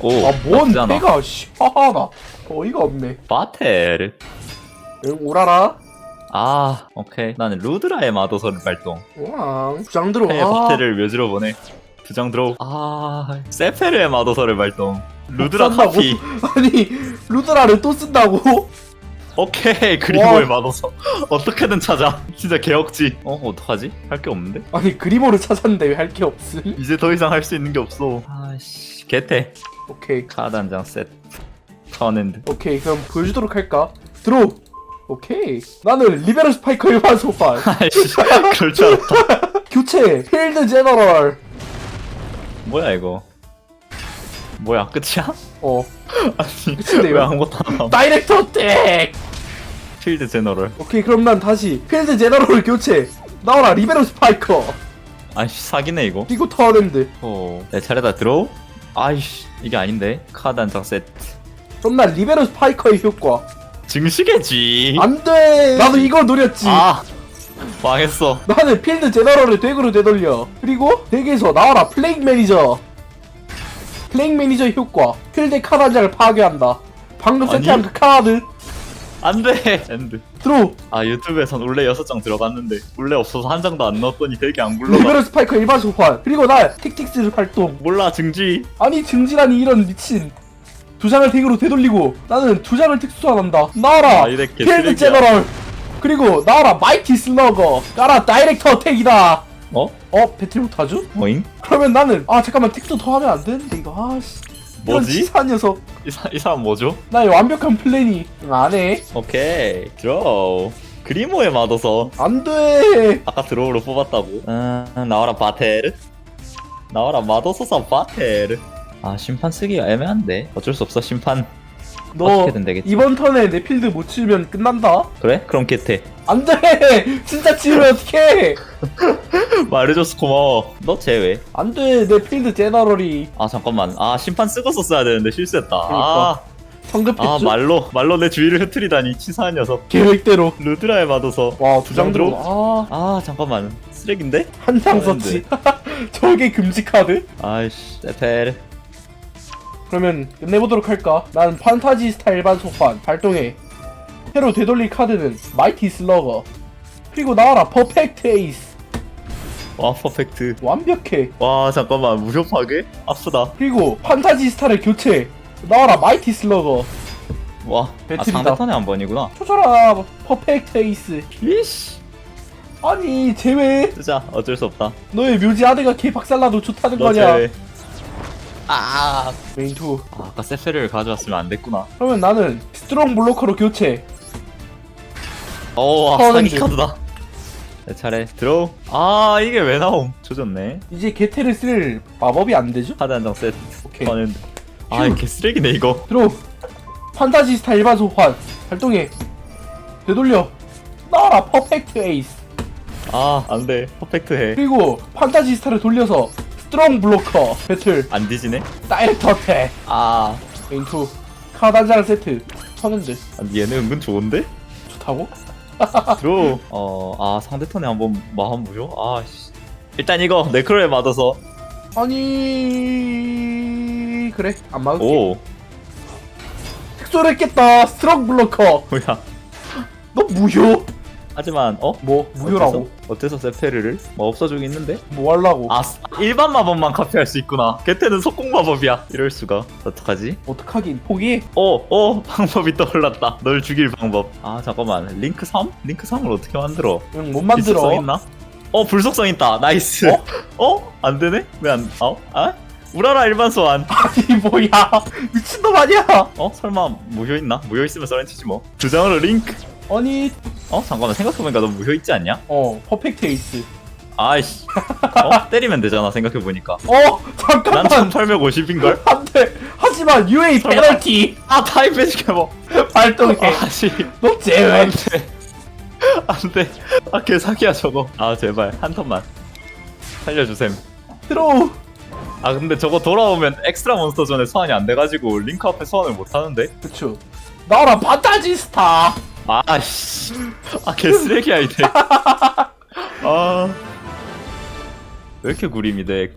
오 아뭔. 패가 씨하나 어이가 없네. 바텔. 응 오라라? 아 오케이. 나는 루드라의 마도서를 발동. 우왕 부장 들어 패의 아 바텔을 묘지로 보내. 두 장 들어 아 세페르의 마도서를 발동. 루드라? 카피. 아니 루드라를 또 쓴다고? 오케이 그리고의 마도서. 어떻게든 찾아. 진짜 개억지. 어 어떡하지? 할 게 없는데? 아니 그리모를 찾았는데 왜 할 게 없음? 이제 더 이상 할 수 있는 게 없어. 아씨. 개태. 오케이. 카드 한장 세트 턴핸드. 오케이 그럼 보여주도록 할까? 들어 오케이. 나는 리베럴 스파이커 일반 소판 아이씨 그럴 줄 알았다. 교체. 필드 제너럴. 뭐야 이거? 뭐야 끝이야? 어. 아니 끝인데요? 왜 아무것도 안 나와? 다이렉터 땡 필드 제너럴. 오케이 그럼 난 다시 필드 제너럴 교체. 나와라 리베럴 스파이커. 아이씨 사기네 이거. 그리고 턴핸드 어내 차례다 들어 아이씨 이게 아닌데. 카드 한장 세트 그럼 난 리베럴 스파이커의 효과. 증식이지. 안돼. 나도 이걸 노렸지. 아 망했어. 나는 필드 제너럴을 덱으로 되돌려. 그리고 덱에서 나와라 플레잉 매니저. 플레잉 매니저 효과. 필드 카드 한 장을 파괴한다. 방금 아니. 세트한 그 카드 안돼. 엔드. 들어 아 유튜브에선 원래 6장 들어갔는데 원래 없어서 한 장도 안 넣었더니 되게 안 굴러가. 리베럴 스파이커 일반 소환. 그리고 나 틱틱스 활동. 몰라 증지. 아니 증진하니 이런 미친. 두 장을 덱으로 되돌리고 나는 두 장을 특수 소환한다. 나와라 아, 이래 필드 개쓰레기야. 제너럴. 그리고 나와라 마이티 슬러거. 까라 다이렉터 어택이다. 어? 어 배틀 못하죠? 뭐잉? 그러면 나는 아 잠깐만 특수 더 하면 안 되는데 이거. 아씨. 이런 뭐지? 치사한 녀석 이, 사, 이 사람 뭐죠? 나의 완벽한 플랜이 안 해. 오케이 드로우 그리모의 마도서 안 돼. 아까 드로우로 뽑았다고. 음, 나와라 바테르 나와라 마도서사 바테르 아 심판 쓰기가 애매한데. 어쩔 수 없어 심판 너 어떻게든 되겠지. 이번 턴에 내 필드 못 치우면 끝난다? 그래? 그럼 개태 안 돼! 진짜 치우면 어떡해! 말해줘서 고마워. 너 제외. 안 돼! 내 필드 제너럴이. 아 잠깐만. 아 심판 쓰고 썼어야 되는데 실수했다. 아, 그러니까. 아. 성급했죠? 말로 말로 내 주위를 흐트리다니 치사한 녀석. 계획대로. 루드라의 마도서 와 두 장 들어? 들어 아. 잠깐만. 쓰레기인데? 아한 장 아, 썼지. 저게 금지 카드? 아이씨 세페르 그러면 끝내보도록 할까? 난 판타지 스타일 반 소판 발동해. 새로 되돌릴 카드는 마이티 슬러거. 그리고 나와라 퍼펙트 에이스. 와 퍼펙트. 완벽해. 와 잠깐만 무효 파괴? 아프다. 그리고 판타지 스타를 교체. 나와라 마이티 슬러거. 와 아, 배틀이다. 상대턴에 한 번이구나. 쳐줘라 퍼펙트 에이스. 이씨. 아니 제외. 쓰자 어쩔 수 없다. 너의 묘지 아대가 개 박살나도 좋다는 너 거냐? 제외 아, 메인 2 아 아까 세페르를 가져왔으면 안 됐구나. 그러면 나는 스트롱 블로커로 교체. 어와 턴핸드. 사기 카드다. 내 차례. 들어 아 이게 왜 나옴? 조졌네. 이제 게테를 쓸 마법이 안 되죠? 카드 한 장 세트 오케이. 저는 아이 개 쓰레기네 이거. 들어 판타지 스타 일반 소환. 발동해. 되돌려. 나와라 퍼펙트 에이스. 아 안 돼. 퍼펙트 해안 그리고 판타지 스타를 돌려서 스트롱 블로커. 배틀. 뒤지네? 다이렉트 어택 아. 메인 2 카드 한장 세트. 쳤는데. 아니, 얘는 은근 좋은데? 좋다고? 들어. 어 아 상대 턴에 한번 마한 무효 아 씨. 일단 이거 네크로에 맞아서. 아니 그래. 안 맞을게. 오. 특수를 했겠다. 스트롱 블로커. 뭐야? 너 무효 하지만 어? 뭐 무효라고 어째서, 세페르를? 뭐 없어주고 있는데? 뭐 하려고 아 스- 일반 마법만 카피할 수 있구나 게테는 속공 마법이야 이럴 수가 어떡하지? 어떡하긴 포기해 어, 어 방법이 떠올랐다 널 죽일 방법 아 잠깐만 링크 3? 링크 3을 어떻게 만들어? 응, 못 만들어 있나? 어 불속성 있다 나이스 어? 어? 안 되네? 왜 안.. 어? 아? 우라라 일반 소환 아니 뭐야 미친놈 아니야 어? 설마 무효 있나? 무효 있으면 써렌치지 뭐두 장으로 링크 아니 어? 잠깐만 생각해보니까 너 무효 있지 않냐? 어 퍼펙트 에이스 아이씨. 어? 때리면 되잖아 생각해보니까. 어 잠깐만. 난 1850인걸? 안돼. 하지만 UA 설마. 페널티. 아 타입 빼지게 발동해. 아씨. 너 제외. 안돼. 안돼. 아 개사기야 저거. 아 제발. 한 턴만. 살려주셈. 들어 아 근데 저거 돌아오면 엑스트라 몬스터 전에 소환이 안 돼가지고 링크 앞에 소환을 못 하는데? 그쵸. 나라 판타지 스타 아씨. 아 개쓰레기야 이제 아왜 이렇게 구림이 돼